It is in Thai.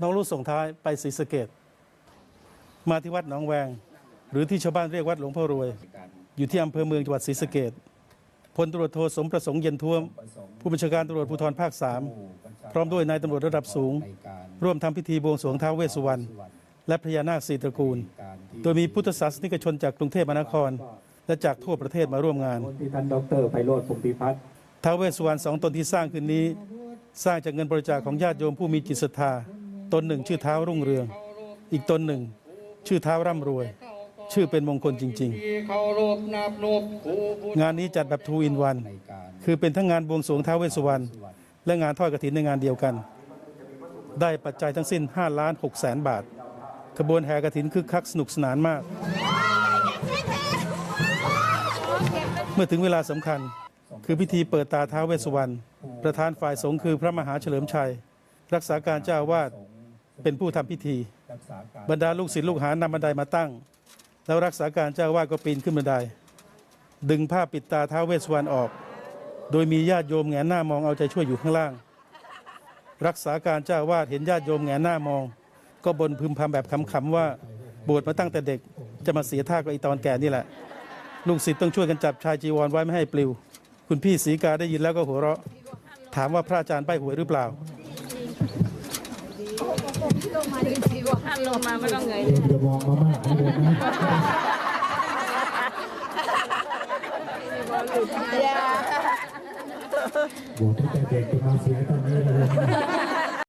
น้องรู้ส่งท้ายไปศรีสะเกดมาที่วัดหนองแวง หรือที่ชาวบ้านเรียกวัดหลวงพ่อรวย อยู่ที่อำเภอเมืองจังหวัดศรีสะเกดพลตำรวจโทสมประสงค์เย็นท่วม ผู้บัญชาการตำรวจภูธรภาคสามพร้อมด้วยนายตำรวจระดับสูง ร่วมทำพิธีบวงสรวงท้าวเวสสุวรรณและพญานาคสีตระกูล โดยมีพุทธศาสนิกชนจากกรุงเทพมหานคร และจากทั่วประเทศมาร่วมงานที่ท่านดรไพโรธพงพิพัฒน์ท้าวเวสสุวรรณสองตนที่สร้างขึ้นนี้ สร้างจากเงินบริจาคของญาติโยมผู้มีจิตศรัทธา ตนหนึ่งชื่อเท้ารุ่งเรือง อีกตนหนึ่ง ชื่อเท้าร่ำรวย ชื่อเป็นมงคลจริง ๆ งานนี้จัดแบบทูอินวัน คือเป็นทั้งงานบวงสรวงท้าวเวสสุวรรณและงานทอดกฐินในงานเดียวกัน ได้ปัจจัยทั้งสิ้น5ล้าน6แสนบาทขบวนแห่กฐินคึกคักสนุกสนานมาก เมื่อถึงเวลาสำคัญ คือพิธีเปิดตาท้าวเวสสุวรรณประธานฝ่ายสงฆ์คือพระมหาเฉลิมชัย รักษาการเจ้าวาส เป็นผู้ทำพิธีรักษาการบรรดาลูกศิษย์ลูกหานำบันไดมาตั้ง แล้วรักษาการเจ้าอาวาสก็ปีนขึ้นบันได ดึงผ้าปิดตาท้าวเวสสุวรรณออก โดยมีญาติโยมแงนหน้ามองเอาใจช่วยอยู่ข้างล่าง รักษาการเจ้าอาวาสเห็นญาติโยมแงนหน้ามอง ก็บนพึมพำแบบขำๆว่าบวชมาตั้งแต่เด็กจะมาเสียท่ากับไอตอนแก่นี่แหละ ลูกศิษย์ต้องช่วยกันจับชายจีวรไว้ไม่ให้ปลิว คุณพี่ศรีกาได้ยินแล้วก็หัวเราะ ถามว่าพระอาจารย์ใบหวยหรือเปล่า ท่านลงมาไม่ต้องเงยอย่ามองมามากนะเดี๋ยวนะบวชตั้งแต่เด็กจนมาเสียตอนนี้เลย